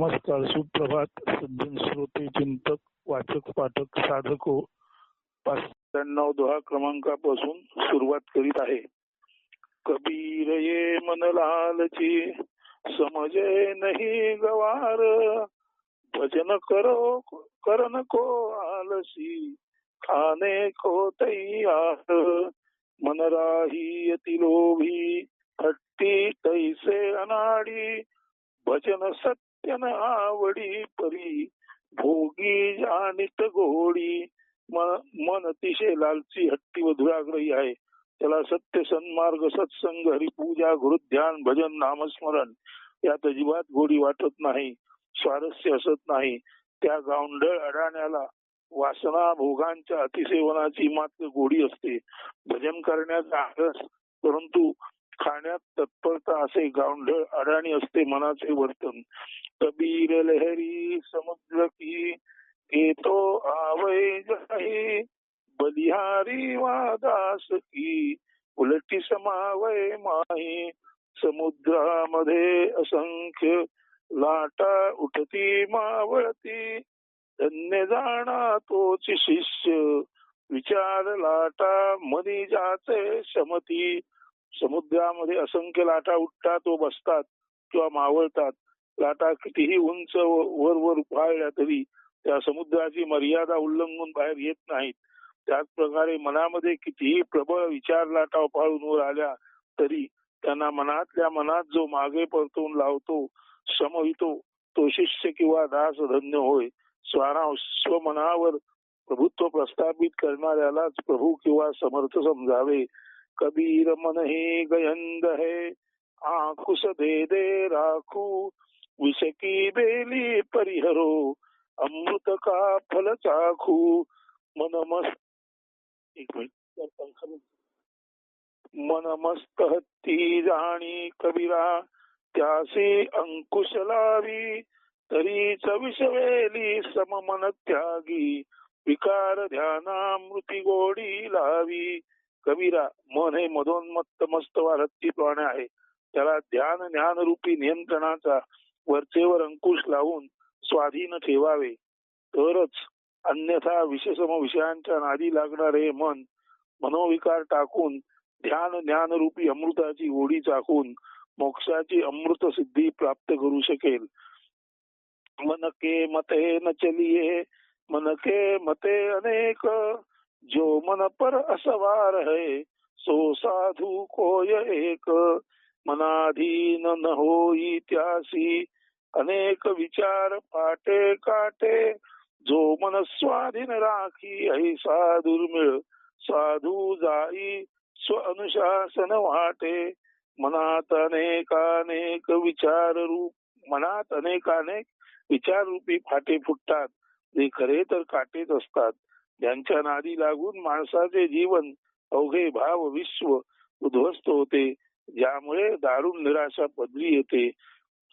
नमस्कार सुप्रभात सज्जन श्रोते, चिंतक, वाचक, पाठक, साधको पाचण्णव दोहा क्रमांकापासून सुरुवात करीत आहे. कबीर ये मन लालची समजे नहीं गवार, भजन करो कर नको आलसी, खाने को तैयार, मन राही अति लोभी, हट्टी तैसे अनाडी, भजन सत्यन आवडी परी. भोगी जाणीत गोडी. मन मन अतिशय लालची हट्टी व दुराग्रही आहे. त्याला सत्य सन्मार्ग सत्संग हरिपूजा गुरुध्यान भजन नामस्मरण यात अजिबात गोडी वाटत नाही. स्वारस्य असत नाही. त्या गावंढळ अडाण्याला वासना भोगांच्या अतिसेवनाची मात्र गोडी असते. भजन करण्याचा आळस परंतु खाण्यात तत्परता असे गावंढळ अडाणी असते मनाचे वर्तन. कबीर लहरी समुद्र की येतो आवय जाही बलिहारी वादास की उलटी समावय माही समुद्रामध्ये असंख्य लाटा उठती मावळती धन्य जाणा तोच शिष्य विचार लाटा मनी जाते समती समुद्रामध्ये असंख्य लाटा उठतात व बसतात किंवा मावळतात. लाटा कितीही उंच वर वर उफाळल्या तरी त्या समुद्राची मर्यादा उल्लंघून बाहेर येत नाहीत. त्याच प्रकारे मनामध्ये कितीही प्रबळ विचार लाटा उफाळून वर आल्या तरी त्यांना मनातल्या मनात जो मागे परतून लावतो श्रमवितो तो शिष्य किंवा दास धन्य होय. स्वाना स्वमनावर प्रभुत्व प्रस्थापित करणाऱ्यालाच प्रभू किंवा समर्थ समजावे. कबीर मन हे गयंद हे आकुश दे दे राखू. विषकी बेली परिहरो अमृत का फल चाखू। मनमस्त एक मिनिट मन हत्ती जाणी कबीरा त्यासी अंकुश लावी। तरीच विषवेली सममन त्यागी। विकार ध्यानामृती गोडी लावी। कबीरा मन हे मधोन्मत्त मस्त हत्ती प्राणी आहे. त्याला ध्यान ज्ञान रूपी नियंत्रणाचा वरचेवर अंकुश लावून स्वाधीन ठेवावे. तरच अन्यथा विषसम विषयांच्या नादी लागणारे मन मनोविकार टाकून ध्यान ज्ञान रूपी अमृताची ओढी चाकून मोक्षाची अमृत सिद्धी प्राप्त करू शकेल. मन के मते न चलिये मन के मते अनेक. जो मन पर असवार है सो साधू कोय एक. मनाधीन न होई त्यासी अनेक विचार पाटे काटे जो मन स्वाधीन राखी ऐसा दुर्मिळ साधू जाई स्व अनुशासन वाटे. मनात अनेकानेक विचार रूप मनात अनेकानेक विचार रूपी फाटे फुटतात. जे खरे तर काटेच असतात. ज्यांच्या नादी लागून माणसाचे जीवन अवघे भाव विश्व उद्ध्वस्त होते. ज्यामुळे दारुण निराशा पदरी येते.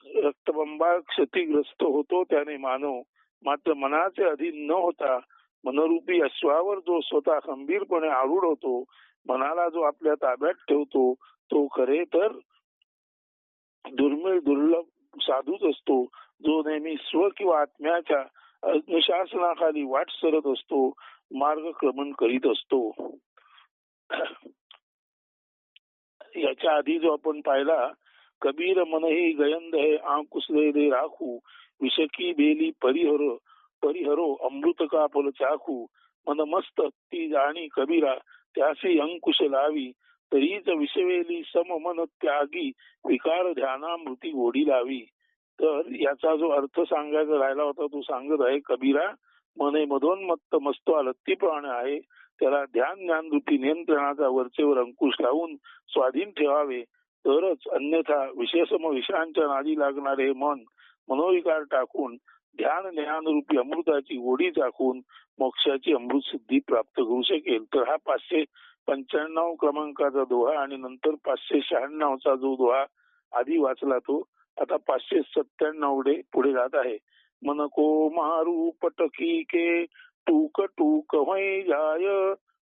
रक्तबंबा क्षतिग्रस्त होतो त्याने मानव मात्र मनाचे अधीन न होता मनरूपी अश्वावर जो स्वतः खंबीरपणे आरूढ होतो मनाला जो आपल्या ताब्यात ठेवतो तो खरे तर दुर्मिळ दुर्लभ साधूच असतो जो नेहमी स्व किंवा आत्म्याच्या अनुशासनाखाली वाट सरत असतो मार्गक्रमण करीत असतो. याच्या आधी जो आपण पाहिला कबीर मनही गयंद हे आंकुश दे राखू विषकी बेली परिहर परिहरो अमृत का फल चाखू मन मस्त ती जाणी कबीरा त्यासी अंकुश लावी तरीच विषवेली सम मन त्यागी विकार ध्यानामृती गोडी लावी. तर याचा जो अर्थ सांगायचा राहिला होता तो सांगत आहे कबीरा मने मधोन्मत्त मस्त आलत्ती प्राण आहे त्याला ध्यान ज्ञान रूपी नियंत्रणाचा वरचेवर अंकुश लावून स्वाधीन ठेवावे. तरच अन्यथा विषयसम विषयांच्या नादी लागणारे मन मनोविकार टाकून ध्यान ज्ञान रूपी अमृताची ओढी टाकून मोक्षाची अमृत सिद्धी प्राप्त करू शकेल. तर हा पाचशे पंच्याण्णव क्रमांकाचा दोहा आणि नंतर पाचशे शहाण्णवचा जो दोहा आधी वाचला तो आता पाचशे सत्त्याण्णव पुढे जात आहे. मन को मारू पटकी के टूक टूक होई जाय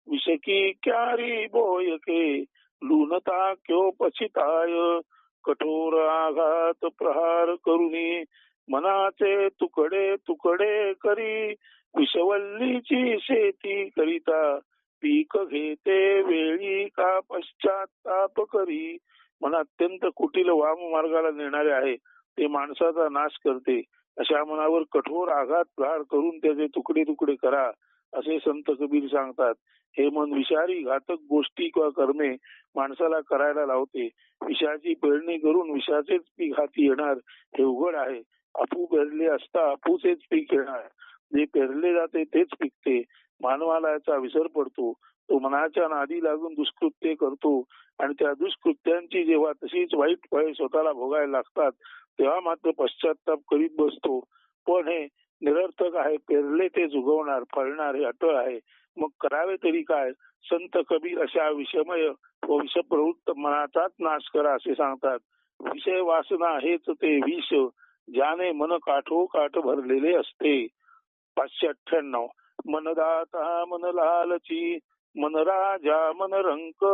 विषकी क्यारी बोय के लुनता क्यो पछिताय कठोर आघात प्रहार करुनी मनाचे तुकडे तुकडे करी विषवल्लीची शेती करिता पीक घेते वेळी का पश्चाताप करी? मन अत्यंत कुटील वाम मार्गाला नेणारे आहे ते माणसाचा नाश करते. अशा मनावर कठोर आघात प्रहार करून त्याचे तुकडे तुकडे करा असे संत कबीर सांगतात. हे मन विषारी घातक गोष्टी किंवा करणे माणसाला करायला लावते. विषाची पेरणी करून विषाचेच पीक हाती येणार हे उघड आहे. आपू पेरले असता अपूचेच पीक येणार. जे पेरले जाते तेच पिकते. मानवाला याचा विसर पडतो. तो मनाच्या नादी लागून दुष्कृत्य करतो. आणि त्या दुष्कृत्यांची जेव्हा तशीच वाईट फळे स्वतःला भोगायला लागतात तेव्हा मात्र पश्चाताप करीत बसतो. पण हे निरर्थक आहे. पेरले ते उगवणार फळणार हे अटळ आहे. मग करावे तरी काय? संत कबीर अशा विषमय व विषप्रवृत्त मनाचाच नाश करा असे सांगतात. विषय वासना हेच ते विष ज्याने मन काठो काठ भरलेले असते. पाचशे अठ्ठ्याण्णव. मनदाता मन लालची मन राजा मन रंक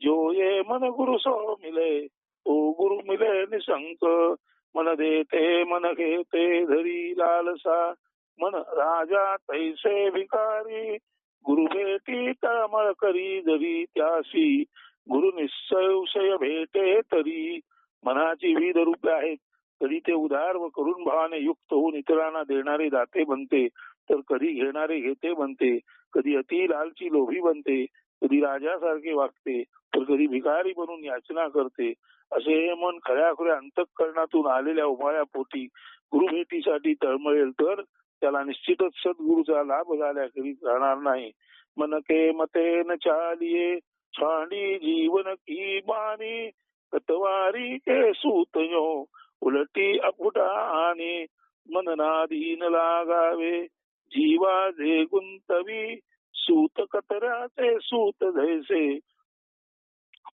जो ये मन गुरु सो मिले. ओ गुरु मिले निसंक मन देते मन घेते धरी लालसा मन राजा तैसे भिकारी गुरु भेटी तळमळ करी जरी त्यासी गुरु निश्चय भेटे तरी. मनाची विविध रूपे आहेत. कधी ते उदार व करुण भावाने युक्त होऊन इतरांना देणारे दाते बनते. तर कधी घेणारे घेते बनते. कधी अति लालची लोभी बनते. कधी राजासारखे वागते. तर कधी भिकारी बनून याचना करते. असे हे मन खऱ्या खुऱ्या अंतःकरणातून आलेल्या उमाळ्या पोटी. गुरुभेटीसाठी तळमळेल तर त्याला निश्चितच सद्गुरूचा लाभ झाल्या राहणार नाही. मन के मते न चालिये छाणी जीवन की बानी कतवारी के सूतयो उलटी अकुटा आणि मननाधीन लागावे जीवा जे गुंतवी सूत कतराचे सूत धैसे.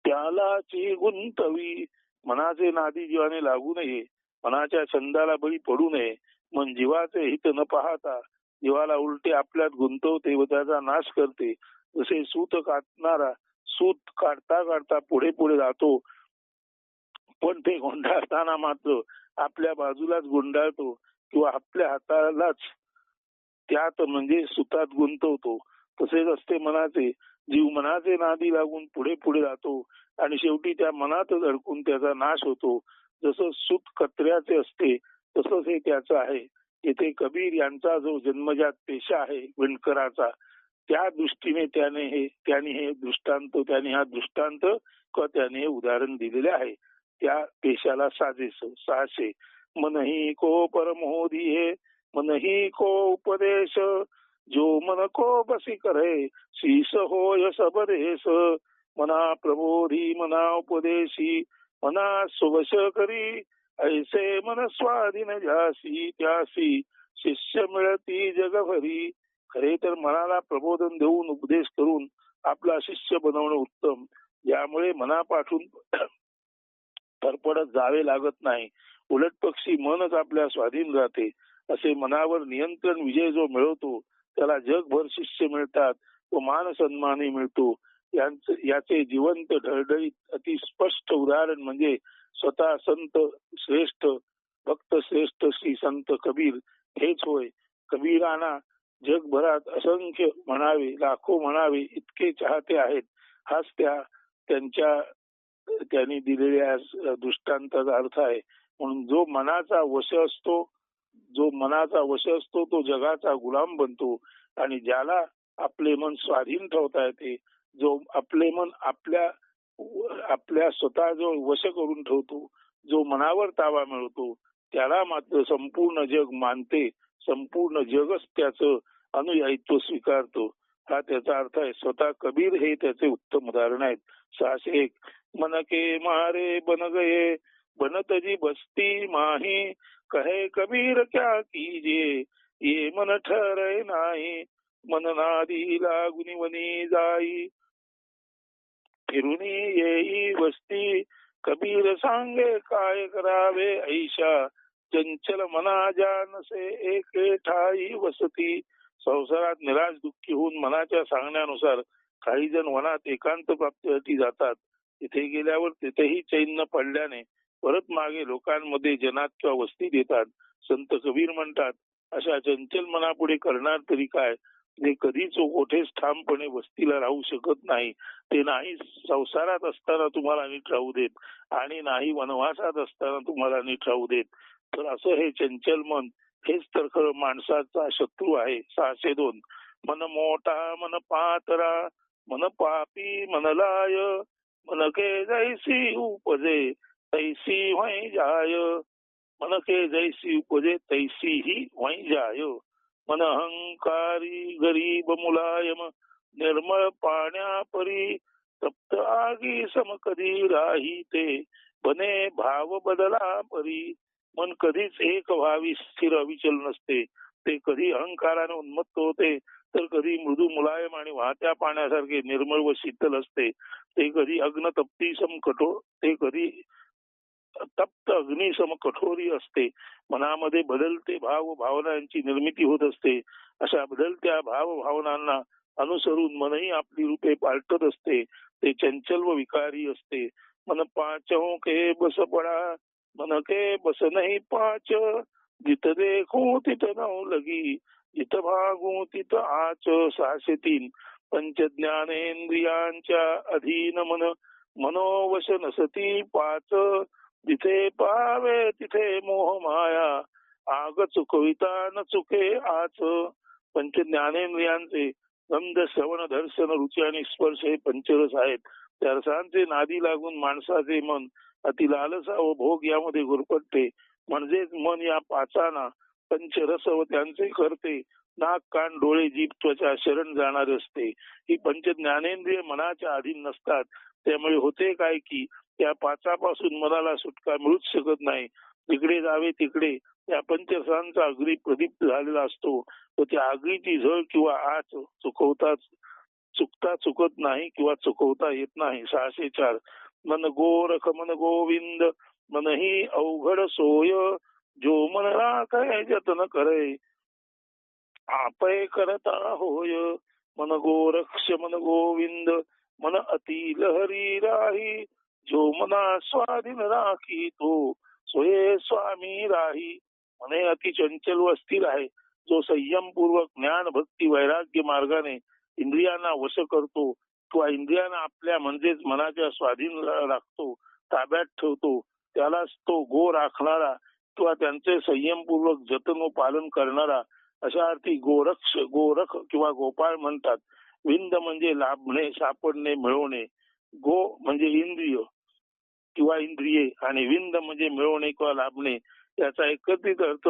त्यालाची गुंतवी मनाचे नादी जीवाने लागू नये मनाच्या छंदाला बळी पडू नये. मन जीवाचे हित न पाहता जीवाला उलटे आपल्यात गुंतवते व त्याचा नाश करते. जसे सूत काढणारा सूत काढता काढता पुढे पुढे जातो. पण ते गोंडाळताना मात्र आपल्या बाजूलाच गुंडाळतो किंवा आपल्या हातालाच त्यात म्हणजे सुतात गुंतवतो. तसेच असते मनाचे. जीव मनाचे नादी लागून पुढे पुढे जातो आणि शेवटी त्या मनातच अडकून त्याचा नाश होतो. जसं सुत कचऱ्याचे असते तसंच हे त्याचं आहे येथे कबीर यांचा जो जन्मजात पेशा आहे विणकराचा त्या दृष्टीने त्याने हे त्याने हे दृष्टांत त्याने हा दृष्टांत किंवा त्याने हे उदाहरण दिलेले आहे. त्या पेशाला साजेस सहाशे. मनही को परमोदी हे मनही को उपदेश. जो मन को बसी करे शीस होय सबरेस मना प्रबोधी मना उपदेशी मना सुवश करी. ऐसे मन स्वाधीन झासी त्यासी शिष्य मिळती जगभरी. खरे तर मनाला प्रबोधन देऊन उपदेश करून आपला शिष्य बनवणं उत्तम. यामुळे मनापाठून फरफडत जावे लागत नाही. उलट पक्षी मनच आपल्या स्वाधीन राहते. असे मनावर नियंत्रण विजय जो मिळवतो त्याला जगभर शिष्य मिळतात व मान सन्मानही मिळतो. याचे जिवंत ढळढळीत अतिस्पष्ट उदाहरण म्हणजे स्वतः संत श्रेष्ठ भक्त श्रेष्ठ श्री संत कबीर हेच होय. कबीराना जगभरात असंख्य म्हणावे लाखो म्हणावे इतके चाहते आहेत. हाच त्या त्यांच्या त्यांनी दिलेल्या दृष्टांताचा अर्थ आहे. म्हणून जो मनाचा वश असतो जो मनाचा वश असतो तो जगाचा गुलाम बनतो. आणि ज्याला आपले मन स्वाधीन ठेवता येते जो आपले मन आपल्या आपल्या स्वतःजवळ वश करून ठेवतो. जो मनावर ताबा मिळवतो त्याला मात्र संपूर्ण जग मानते. संपूर्ण जगच त्याचं अनुयायित्व स्वीकारतो. हा त्याचा अर्थ आहे स्वतः कबीर हे त्याचे उत्तम उदाहरण आहेत. सहाशे एक मनके मारे बन गये बनतजी बस्ती माही कहे कबीर क्या कीजे ये मन ठरे नाही. मन नादी लागुनी वनी जाई फिरुनी येई वस्ती कबीर सांगे काय करावे ऐशा? चंचल मना जानसे एक ठाई वसती. संसारात निराश दुःखी होऊन मनाच्या सांगण्यानुसार काही जण वनात एकांत प्राप्तीसाठी जातात. तिथे गेल्यावर तिथेही चैन पडल्याने परत मागे लोकांमध्ये जनात किंवा वस्ती देतात. संत कबीर म्हणतात अशा चंचल मनापुढे करणार तरी काय? जे कधीच कोठेच ठामपणे वस्तीला राहू शकत नाही. ते नाही संसारात असताना तुम्हाला नीट राहू देत आणि नाही वनवासात असताना तुम्हाला नीट राहू देत. तर असं हे चंचल मन हेच तर खरं माणसाचा शत्रू आहे सहाशे दोन. मन मोठा मन पातरा मन पापी मन लाय मन के जैसी उपजे तैसी वै जाय. मन के जैसी उपजे तैसी ही वै जाय. मनहंकारी गरीब मुलायम निर्मळ पाण्यापरी तप्त आगी सम कधी राही ते बने भाव बदला परी. मन कधीच एक व्हावी स्थिर अविचल नसते. ते कधी अहंकाराने उन्मत्त होते तर कधी मृदू मुलायम आणि वाहत्या पाण्यासारखे निर्मळ व शीतल असते. ते कधी अग्न तप्ती सम कठोर ते कधी तप्त अग्निसम कठोरी असते. मनामध्ये बदलते भाव भावनांची निर्मिती होत असते. अशा बदलत्या भाव भावनांना अनुसरून मनही आपली रूपे पालटत असते. ते चंचल व विकारी असते. मन पाचों हो के बस पडा. मन के बस नाही पाच. जित देखो तित नऊ लगी. जित भागू तित आच सहाशे तीन पंच ज्ञानेंद्रियांच्या अधीन मन. मनोवश नसती पाच. जिथे पावे तिथे मोह माया. आग चुकविता न चुके आच पंच ज्ञानेंद्रियांचे गंध श्रवण दर्शन रुची आणि स्पर्श हे पंचरस आहेत. त्या रसांचे नादी लागून माणसाचे मन अति लालसा व भोग यामध्ये गुरपटते. म्हणजेच मन या पाचाना पंचरस व त्यांचे करते. नाक कान डोळे जीभ त्वचा शरण जाणार असते. ही पंच ज्ञानेंद्रिय मनाच्या अधीन नसतात. त्यामुळे होते काय की त्या पाचापासून मनाला सुटका मिळूच शकत नाही. जिकडे जावे तिकडे त्या पंचरसांचा अग्नी प्रदीप्त झालेला असतो. व त्या आगीची झळ किंवा आच चुकवता चुकता चुकत नाही किंवा चुकवता येत नाही. सहाशे चार. मन गोरख मन गोविंद मन ही अवघड सोय. जो मन राखाय जतन करे. आपय करता होय. मन गोरक्ष मन गोविंद मन अति लहरी राही. जो मना स्वाधीन राखी तो सोये स्वामी राही मने अति चंचल व स्थिर आहे जो संयम पूर्वक ज्ञान भक्ती वैराग्य मार्गाने इंद्रियांना वश करतो किंवा इंद्रियांना आपल्या म्हणजेच मनाच्या स्वाधीन राखतो ताब्यात ठेवतो त्यालाच तो गो राखणारा किंवा त्यांचे संयमपूर्वक जतन व पालन करणारा अशा अर्थी गोरक्ष गोरख किंवा गोपाळ म्हणतात. विंद म्हणजे लाभणे सापडणे मिळवणे. गो म्हणजे इंद्रिय. किंवा इंद्रिये आणि विंद म्हणजे मिळवणे किंवा लाभणे याचा एकत्रित अर्थ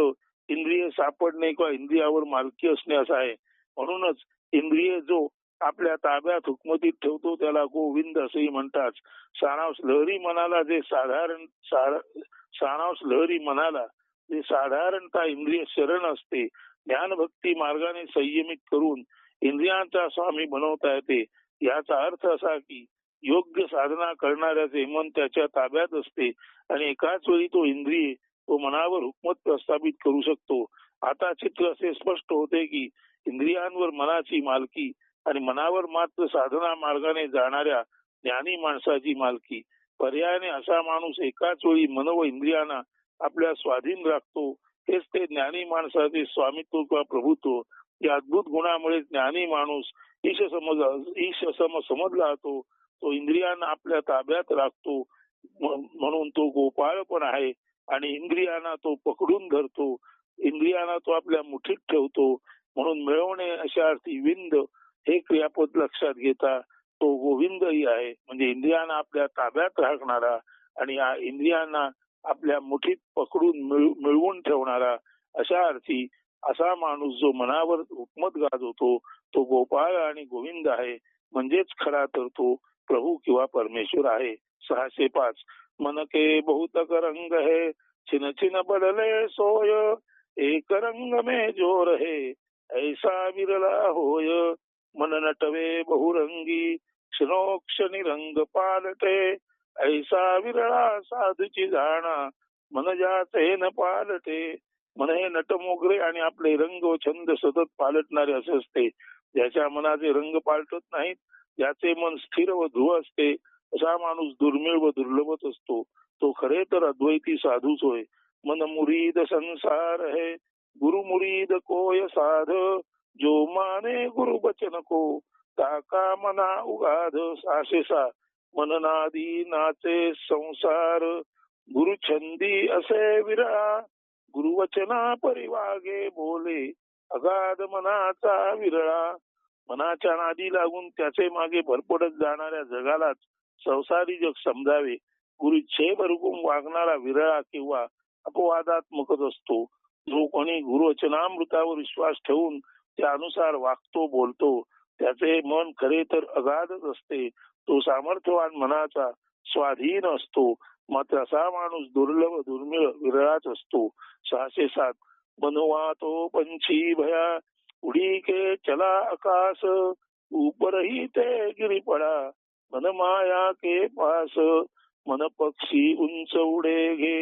इंद्रिय सापडणे किंवा इंद्रियावर मालकी असणे असा आहे. म्हणूनच इंद्रिय जो आपल्या ताब्यात हुकमतीत ठेवतो त्याला गोविंद असंही म्हणतात. सारांश लहरी मनाला जे साधारण सारांश लहरी मनाला जे साधारणतः इंद्रिय शरण असते ज्ञानभक्ती मार्गाने संयमित करून इंद्रियांचा स्वामी बनवता येते. याचा अर्थ असा की योग्य साधना करणाऱ्याचे मन त्याच्या ताब्यात असते आणि एकाच वेळी तो इंद्रिय तो मनावर हुकमत प्रस्थापित करू शकतो. आता चित्र असे स्पष्ट होते की इंद्रियांवर मनाची मालकी आणि मनावर मात्र साधना मार्गाने जाणाऱ्या ज्ञानी माणसाची मालकी. पर्यायाने असा माणूस एकाच वेळी मन व इंद्रियांना आपल्या स्वाधीन राखतो हेच ते ज्ञानी माणसाचे स्वामित्व किंवा प्रभुत्व. या अद्भुत गुणामुळे ज्ञानी माणूस ईश समज ईश सम समजला जातो तो इंद्रियांना आपल्या ताब्यात राखतो. म्हणून तो गोपाळ पण आहे आणि इंद्रियांना तो पकडून धरतो. इंद्रियांना तो आपल्या मुठीत ठेवतो. म्हणून मिळवणे अशा अर्थी विंद हे क्रियापद लक्षात घेता तो गोविंदही आहे. म्हणजे इंद्रियांना आपल्या ताब्यात राखणारा आणि या इंद्रियांना आपल्या मुठीत पकडून मिळवून ठेवणारा अशा अर्थी असा माणूस जो मनावर हुकमत गाजवतो तो गोपाळ आणि गोविंद आहे. म्हणजेच खरा तर तो प्रभू किंवा परमेश्वर आहे. सहाशे पाच. मनके बहुत रंग है. छिन छिन बदले सोय. एक रंग मे जोर हे. ऐसा विरला होय. मन नटवे बहुरंगी. क्षणोक्षणी रंग पालटे ऐसा विरळा साधूची जाणा. मन जाते न पालटे मन हे नटमोगरे आणि आपले रंग व छंद सतत पालटणारे असे असते. ज्याच्या मनाचे रंग पालटत नाहीत ज्याचे मन स्थिर व ध्रुव असते असा माणूस दुर्मिळ व दुर्लभत असतो. तो खरे तर अद्वैती साधूच होय. मन मुरीद संसार है गुरु मुरीद कोय साध? जो माने गुरु बचन को ताका मना उगाध साशे सा नाचे संसार गुरु छंदी असे विरा. गुरुवचना परिवागे बोले अगाध मनाचा विरळा. मनाच्या नादी लागून त्याचे मागे भरपडत जाणाऱ्या जगालाच संसारी जग समजावे. गुरु छे भरकून वागणारा विरळा किंवा अपवादात्मकच असतो. जो कोणी गुरुवचनामृतावर विश्वास ठेवून त्यानुसार वागतो बोलतो त्याचे मन खरे तर अगाधच असते तो सामर्थ्यवान मनाचा स्वाधीन असतो. मात्र असा माणूस दुर्लभ दुर्मिळ विरळाच असतो. सहाशे सात बनवा तो पंछी भया उडी के चला आकाश ऊपर ही ते गिरी पडा मन माया के पास। मन पक्षी उंच उडे घे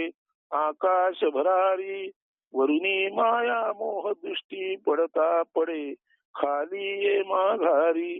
आकाश भरारी। वरुणी माया मोह दृष्टी पडता पडे खाली ये माघारी।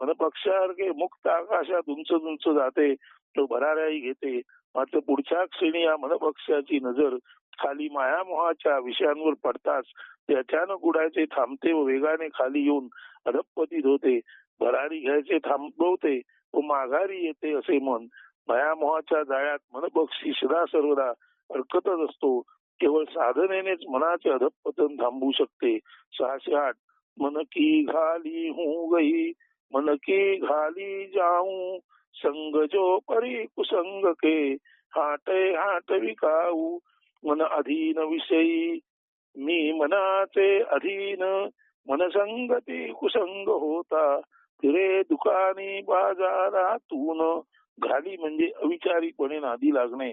मन पक्षासारखे मुक्त आकाशात उंच उंच जाते तो भराऱ्याही घेते। मात्र पुढच्या क्षणी या मनपक्षाची नजर खाली मायामोहाच्या विषयांवर पडताच ते अचानक उडायचे थांबते व वेगाने खाली येऊन अधपतीत होते. भरारी घ्यायचे थांबवते व माघारी येते असे मन मायामोहाच्या जाळ्यात मनपक्षी सदा सर्वदा अडकतच असतो. केवळ साधनेनेच मनाचे अधपतन थांबवू शकते. सहाशे आठ. मन की घाली हू गई. मन की घाली जाऊ. संग जो परी कुसंग के हाटे हाट विकाऊ मन अधीन विषयी मी मनाचे अधीन मनसंगती कुसंग होता फिरे दुकानी बाजारातून घाली म्हणजे अविचारीपणे नादी लागणे.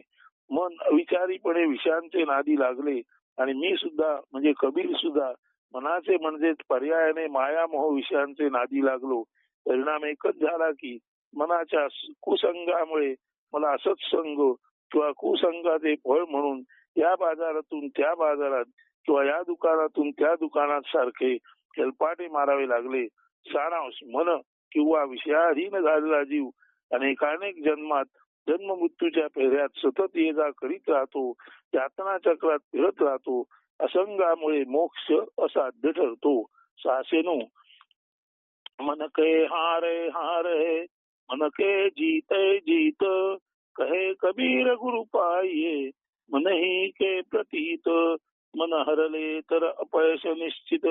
मन अविचारीपणे विषयांचे नादी लागले आणि मी सुद्धा म्हणजे कबीर सुद्धा मनाचे म्हणजे पर्यायाने मायामोह विषयांचे नादी लागलो. परिणाम एकच झाला की मनाच्या कुसंगामुळे मला असंच संघ किंवा कुसंगाचे फळ म्हणून या बाजारातून त्या बाजारात किंवा या दुकानातून त्या दुकानात सारखे हेलपाटे मारावे लागले. सारांश मन किंवा विषयाधीन झालेला जीव अनेकानेक जन्मात जन्म मृत्यूच्या पेहऱ्यात सतत ये जा करीत राहतो यातना चक्रात फिरत राहतो असंगामुळे मोक्ष असाध्य ठरतो. सहाशे नऊ मन के हारे हारे मन के जीते जीत कहे कबीर गुरु पाये मन ही के प्रतीत मन हरले तर अपयश निश्चित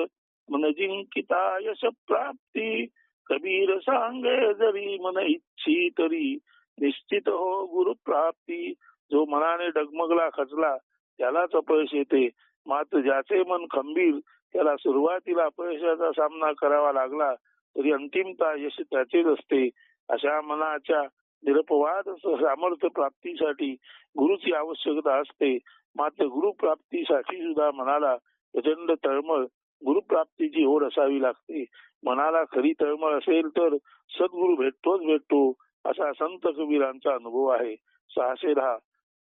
मन जिंकिता यश प्राप्ती कबीर सांगे जरी मन इच्छी तरी निश्चित हो गुरु प्राप्ती जो मनाने डगमगला खचला त्यालाच अपयश येते मात्र ज्याचे मन खंबीर त्याला सुरुवातीला अपयशाचा सामना करावा लागला तरी अंतिमता यश त्याचेच असते. अशा मनाच्या निरपवाद सामर्थ्य प्राप्तीसाठी गुरुची आवश्यकता असते. मात्र गुरु प्राप्तीसाठी सुद्धा मनाला प्रचंड तळमळ गुरुप्राप्तीची ओढ असावी लागते. मनाला खरी तळमळ असेल तर सद्गुरु भेटतोच भेटतो असा संत कबीरांचा अनुभव आहे. सहाशे दहा.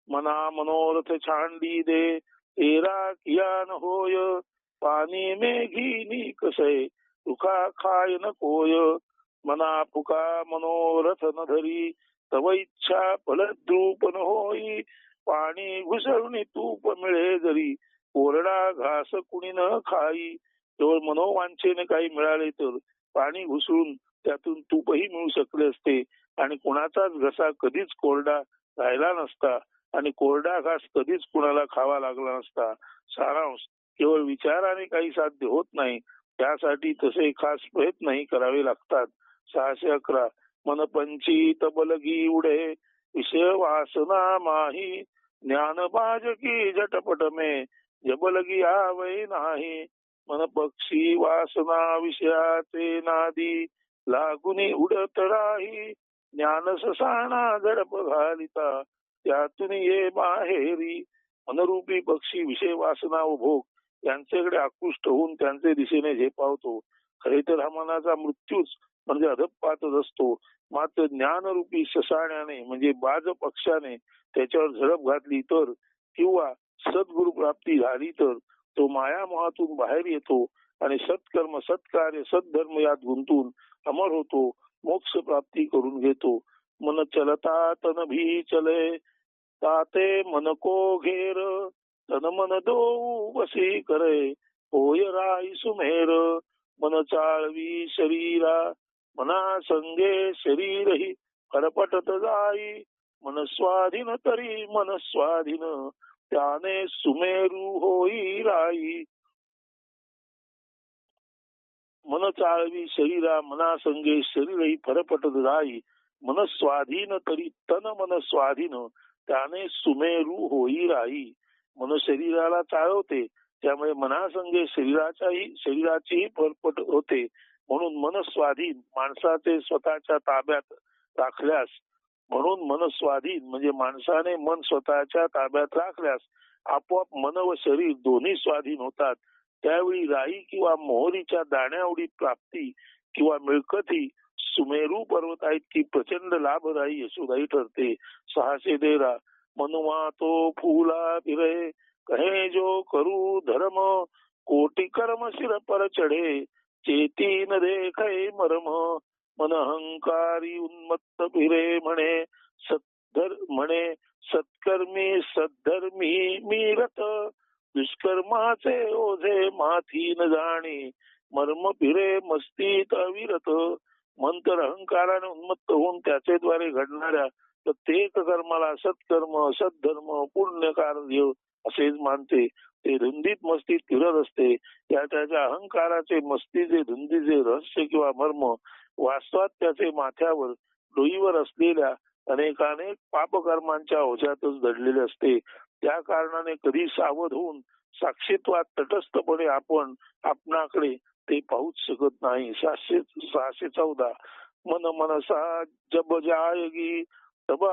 मना मनोरथ छांडी दे तेरा किया न होय. पाणी मेघी कसय तुका खाय न कोय. मना पुका मनोरथ न धरी तव इच्छा फलद्रूप न होई. पाणी घुसळून तूप मिळे जरी कोरडा घास कुणी न खाई. केवळ मनोवांछेने काही मिळाले तर पाणी घुसळून त्यातून तूपही मिळू शकले असते. आणि कुणाचाच घसा कधीच कोरडा राहिला नसता. आणि कोरडा घास कधीच कुणाला खावा लागला नसता. सारांश केवळ विचाराने काही साध्य होत नाही. त्यासाठी तसे खास प्रयत्नही करावे लागतात. सहाशे अकरा. मन पंची तबलगी उडे. विषय वासना माही. ज्ञान बाजकी झटपट मे. जबलगी आवय नाही. मन पक्षी वासना विषयाचे नादी. लागुनी उडत राही. ज्ञान ससाना झडप घालिता. त्यातून ये बाहेरी मनरूपी पक्षी विषय वासना व भोग यांच्याकडे आकृष्ट होऊन त्यांचे दिशेने झेपावतो. खरे तर हा मनाचा मृत्यूच म्हणजे अधपातच असतो. मात्र ज्ञानरूपी ससाण्याने म्हणजे बाज पक्षाने त्याच्यावर झडप घातली तर किंवा सद्गुरु प्राप्ती झाली तर तो मायामोहातून बाहेर येतो आणि सत्कर्म सत्कार्य सद्धर्म यात गुंतून अमर होतो मोक्ष प्राप्ती करून घेतो. मन चलता तन भी चले ताते मन को घेर तन मन दो बसी करे होय राई सुमेर. मन चाळवी शरीरा मना संगे शरीरही फरपटत जाई. मन स्वाधीन तरी मन स्वाधीन त्याने सुमेरू होई राई. मन चाळवी शरीरा मना संगे शरीरही फरपटत जाई. मन स्वाधीन तरी तन मन स्वाधीन त्याने सुमेरू होई राई. मन शरीराला चाळवते त्यामुळे मनासंगे शरीराच्याही शरीराचीही फरपट होते. म्हणून मनस्वाधीन माणसाचे स्वतःच्या ताब्यात राखल्यास म्हणून मनस्वाधीन म्हणजे माणसाने मन स्वतःच्या ताब्यात राखल्यास आपोआप मन व शरीर दोन्ही स्वाधीन होतात. त्यावेळी राई किंवा मोहरीच्या दाण्यावडी प्राप्ती किंवा मिळकती सुमेरू पर्वत आहेत की प्रचंड लाभदायी यशोदायी ठरते. सहाशे तेरा मनुमा तो फुला फिरे कहे जो करू धर्म कोटी कर्म शिर पर चढे चेती न देखे मरम मन अहंकारी उन्मत्त फिरे म्हणे सद्धर म्हणे सत्कर्मी सद्धर्मी मी रथ दुष्कर्माचे ओझे माथी न जाणे मर्म फिरे मस्तीत अविरत मंत्र अहंकाराने उन्मत्त होऊन त्याचे द्वारे घडणाऱ्या प्रत्येक कर्माला सत्कर्म सद्धर्म पुण्य कार्य असेच मानते ते धुंदीत मस्तीत फिरत असते त्या त्याच्या अहंकाराचे मस्तीचे धुंदीचे रहस्य किंवा मर्म वास्तवात त्याचे माथ्यावर डोईवर असलेल्या अनेकानेक पापकर्मांच्या ओझ्यातच दडलेले असते. त्या कारणाने कधी सावध होऊन साक्षीत्वात तटस्थपणे आपण आपणाकडे ते पाहूच शकत नाही. सहाशे सहाशे चौदा. मन मनसा जब जायगी तब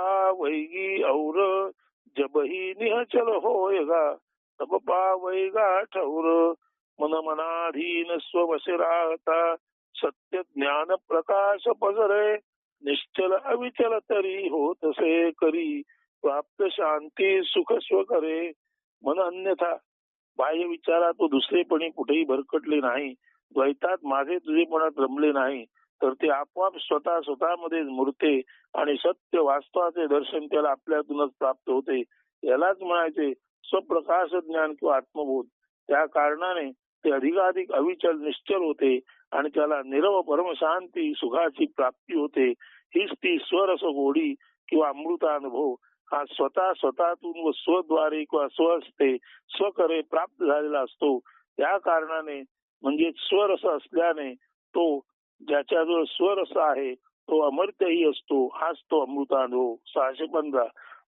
वैगी और जब ही निहचल होयगा तब पावैगा ठौर। मन मनाधीन स्ववश राहता सत्य ज्ञान प्रकाश पसरे। निश्चल अविचल तरी होतसे करी प्राप्त शांती सुख स्व करे मन अन्यथा बाह्य विचारात व दुसरेपणी कुठेही भरकटले नाही द्वैतात माझे तुझेपणात रमले नाही तर ते आपोआप स्वतः स्वतःमध्ये मूर्ते आणि सत्य वास्तवाचे दर्शन त्याला आपल्यातूनच प्राप्त होते. यालाच म्हणायचे स्वप्रकाश ज्ञान किंवा आत्मबोध. त्या कारणाने ते अधिकाधिक अविचल निश्चल होते आणि त्याला निरव परमशांती सुखाची प्राप्ती होते. हीच ती स्वरस गोडी किंवा अमृतानुभव. हा स्वतः स्वतःतून व स्वद्वारे किंवा स्वहस्ते स्वकरे प्राप्त झालेला असतो. त्या कारणाने म्हणजे स्वरस असल्याने तो ज्याच्याजवळ स्वरस आहे तो अमर्त्यही असतो हाच तो अमृतानुभव सहाशे पंधरा.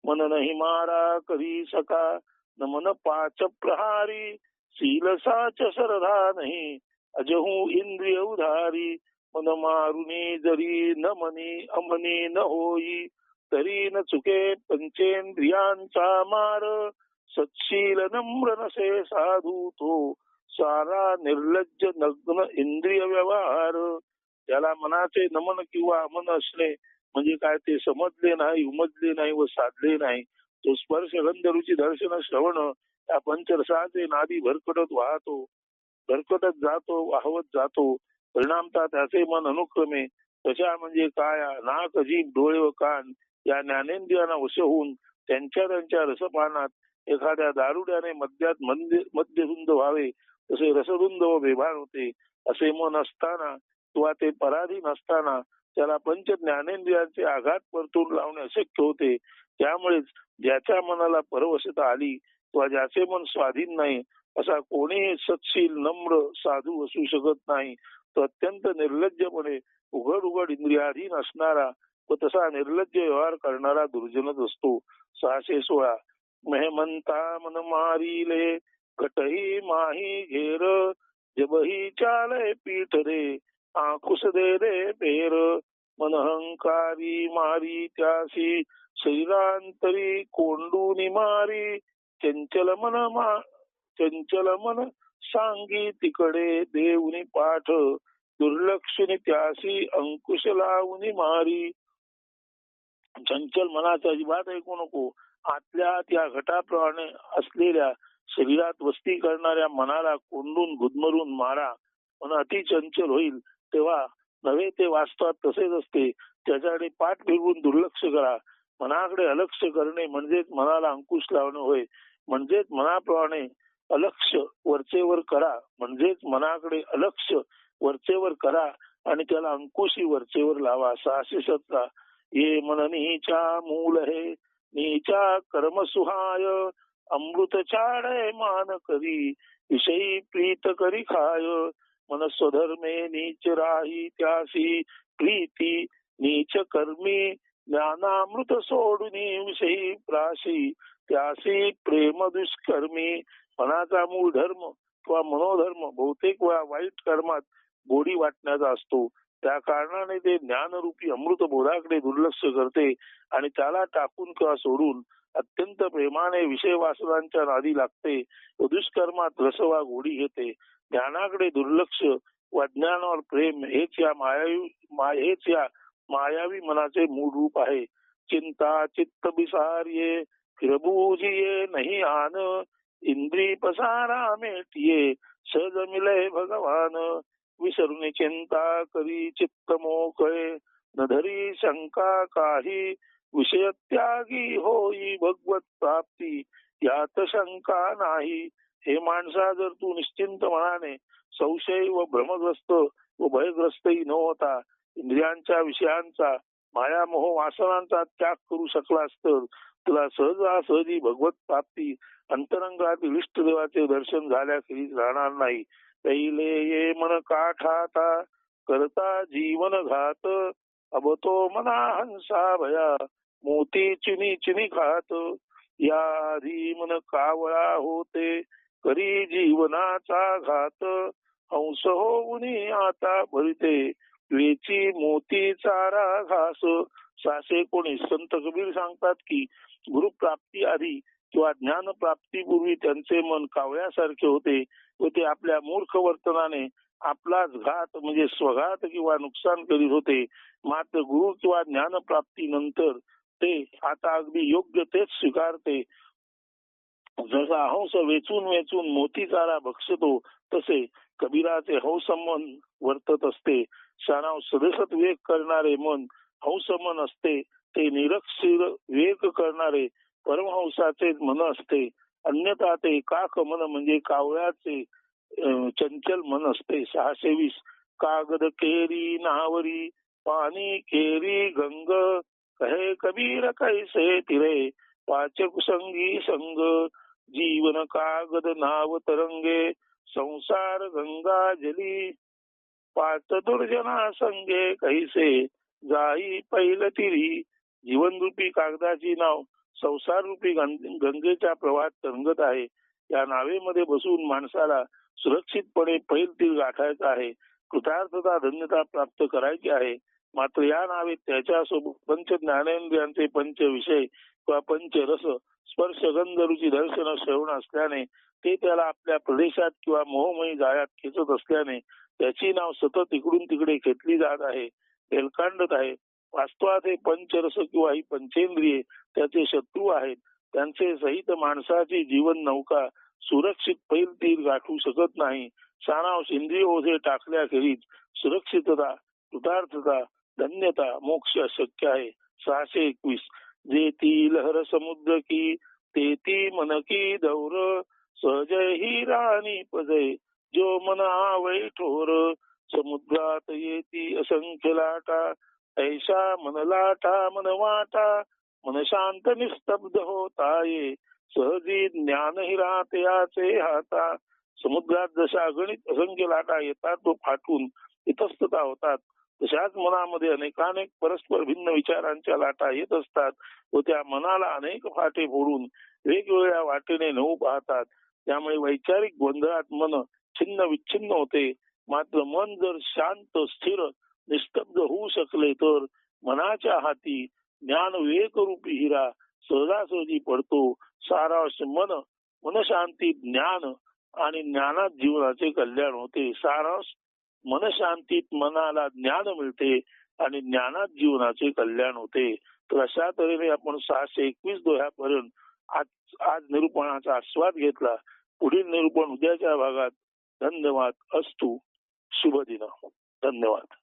मन नाही मारा कधी सका न मन पाच प्रहारी शील साच सरधा नाही अजहू इंद्रिय उधारी मन मारुनी जरी न मनी अमनी न होई तरी न चुके पंचेंद्रियांचा मार सत्शील नम्र नसे साधू तो सारा निर्लज्ज नग्न इंद्रिय व्यवहार. त्याला मनाचे नमन किंवा अमन असणे म्हणजे काय ते समजले नाही उमजले नाही व साधले नाही. तो स्पर्श गंध दर्शन श्रवण या पंचरसाचे नादी भरकटत वाहतो. भरकटत जातो वाहवत जातो. परिणामता त्याचे मन अनुक्रमे. त्वचा म्हणजे काया नाक जीभ डोळे व कान या ज्ञानेंद्रियांना वश होऊन त्यांच्या त्यांच्या रसपानात एखाद्या दारुड्याने मध्यात मद्यरुंद व्हावे. तसे रसरुंद व बेभान होते. असे मन असताना किंवा ते पराधीन असताना त्याला पंच ज्ञानेंद्रियांचे आघात परतून लावणे अशक्य होते. त्यामुळेच ज्याच्या मनाला परवशता आली किंवा ज्याचे मन स्वाधीन नाही असा कोणीही सत्शील नम्र साधू असू शकत नाही. तो अत्यंत निर्लज्जपणे उघड उघड इंद्रियाधीन असणारा व तसा निर्लज्ज व्यवहार करणारा दुर्जनच असतो. सहाशे सोळा. मेहमंता मन मारिले कटही माही घेर जबही चाल पीठ रे. आकुस दे रे पेर मनहंकारी मारी त्यासी शरीरांतरी कोंडूनी मारी. चंचल मन मा चंचल मन सांगी तिकडे देऊनी पाठ. दुर्लक्षणी त्यासी अंकुश लावून मारी. चंचल मनाचा अजिबात ऐकू नको. आतल्या त्या घटाप्रमाणे असलेल्या शरीरात वस्ती करणाऱ्या मनाला कोंडून गुदमरून मारा. मन अति चंचल होईल. तेव्हा नव्हे ते वाचतात तसेच असते. त्याच्याकडे पाठ फिरवून दुर्लक्ष करा. मनाकडे अलक्ष करणे म्हणजेच मनाला अंकुश लावणे होय. म्हणजेच मनाप्रमाणे अलक्ष वरचेवर करा. म्हणजेच मनाकडे अलक्ष वरचेवर करा आणि त्याला अंकुशी वरचेवर लावा सहाशे सतरा ये मन नीचा मूल हे. नीचा कर्म सुहाय. अमृत चाडे मान करी. विषयी प्रीत करी खाय. मनस्वधर्मे नीच राही त्यासी प्रीती नीच कर्मी ज्ञानामृत सोडून विषयी प्राशी त्यासी प्रेम दुष्कर्मी. मनाचा मूळ धर्म किंवा मनोधर्म बहुतेक वेळा वाईट कर्मात गोडी वाटण्याचा असतो. त्या कारणाने ते ज्ञानरूपी अमृत बोधाकडे दुर्लक्ष करते आणि त्याला टाकून किंवा सोडून अत्यंत प्रेमाने विषय वासनांच्या नादी लागते व दुष्कर्मात रसवा गोडी घेते. ज्ञानाकडे दुर्लक्ष व ज्ञानावर प्रेम हेच या मायावी हेच या मायावी मनाचे मूळ रूप आहे. चिंता चित्त बिसारिये फिरबूजिये नाही आन इंद्री पसारा मेटिये सहज मिले भगवान. विसरून चिंता करी चित्त मोकळे नधरी शंका काही विषय त्यागी होई भगवत प्राप्ती यात शंका नाही. हे माणसा जर तू निश्चिंत मनाने संशय व भ्रमग्रस्त व भयग्रस्तही न होता इंद्रियांच्या विषयांचा माया मोह वासनांचा त्याग करू शकलास तर तुला सहजासहजी भगवत प्राप्ती अंतरंगातील इष्ट देवाचे दर्शन झाल्याखेरीज राहणार नाही. पहिले ये मन काठाता करता जीवन घात अबतो मना हंसा भया मोती चिनी चिनी खात. या आधी मन कावळा होते करी जीवनाचा घात. हंस होऊन आता भरते. वेची मोती चारा घास. सासे कोणी संत कबीर सांगतात की गुरुप्राप्ती आधी किंवा ज्ञान प्राप्तीपूर्वी त्यांचे मन कावळ्यासारखे होते व ते आपल्या मूर्ख वर्तनाने आपलाच घात म्हणजे स्वघात किंवा नुकसान करीत होते. मात्र गुरु किंवा ज्ञान प्राप्ती नंतर ते आता अगदी योग्य तेच स्वीकारते. जसा हंस वेचून वेचून मोती चारा भक्षतो तसे कबीराचे हंसमन वर्तत असते. शाणाव सदसत वेग करणारे मन हंसमन असते. ते निरक्षीर वेग करणारे परमहंसाचे मन असते. अन्यथा ते काक मन म्हणजे कावळ्याचे चंचल मन असते. सहाशे वीस. कागद केरी नावरी पाणी केरी गंग कहे कबीर कैसे तिरे? पाचक संगी संग जीवन कागद नाव तरंगे संसार गंगा जली. पाच दुर्जना संगे कैसे जाई पैल तिरी. जीवनरूपी कागदाची नाव संसार रूपी गंगेच्या प्रवाहात तरंगत आहे. या नावेमध्ये बसून माणसाला सुरक्षितपणे पैल तीर गाठायचा आहे. कृतार्थता धन्यता प्राप्त करायची आहे. मात्र या नावेत त्याच्यासोबत पंच ज्ञानेंद्रियांचे पंच विषय किंवा पंच रस स्पर्श गंधरुची दर्शन श्रवण असल्याने ते त्याला आपल्या प्रदेशात किंवा मोहमयी जाळ्यात खेचत असल्याने त्याची नाव सतत इकडून तिकडे खेचली जात आहे. हेलकांडत आहे. वास्तवात हे पंचरस किंवा ही पंचेंद्रिये त्याचे शत्रू आहेत. त्यांचे सहित माणसाची जीवन नौका सुरक्षित पैल तीर गाठू शकत नाही. सारांश इंद्रिय ओझे टाकल्याखेरीज सुरक्षितता कृतार्थता धन्यता मोक्ष शक्य आहे. सहाशे एकवीस. जे ती लहर समुद्र की ते ती मन की दौर. सहजय ही राणी पजय जो मन आवय ठोर. समुद्रात येती असंख्य लाटा ऐशा मन लाटा मन वाटा. मन शांत निस्तब्ध होता ये सहजी ज्ञान ही राहते याचे हाता. समुद्रात जशा अगणित असंख्य लाटा येतात तो फाटून इतस्तता होतात. तशाच मनामध्ये अनेकानेक परस्पर भिन्न विचारांच्या लाटा येत असतात व त्या मनाला अनेक फाटे फोडून वेगवेगळ्या वाटेने नऊ पाहतात. त्यामुळे वैचारिक गोंधळात मन छिन्न विच्छिन्न होते. मात्र मन जर शांत स्थिर निस्तब्ध होऊ शकले तर मनाच्या हाती ज्ञान विवेक रूपी हिरा सहजासहजी पडतो. सारांश मन मनशांती ज्ञान आणि ज्ञानात जीवनाचे कल्याण होते. सारांश मनशांतीत मनाला ज्ञान मिळते आणि ज्ञानात जीवनाचे कल्याण होते. तर अशा तऱ्हेने आपण सहाशे एकवीस दोह्यापर्यंत आज आज निरूपणाचा आस्वाद घेतला. पुढील निरूपण उद्याच्या भागात. धन्यवाद. असतू. शुभ दिन धन्यवाद.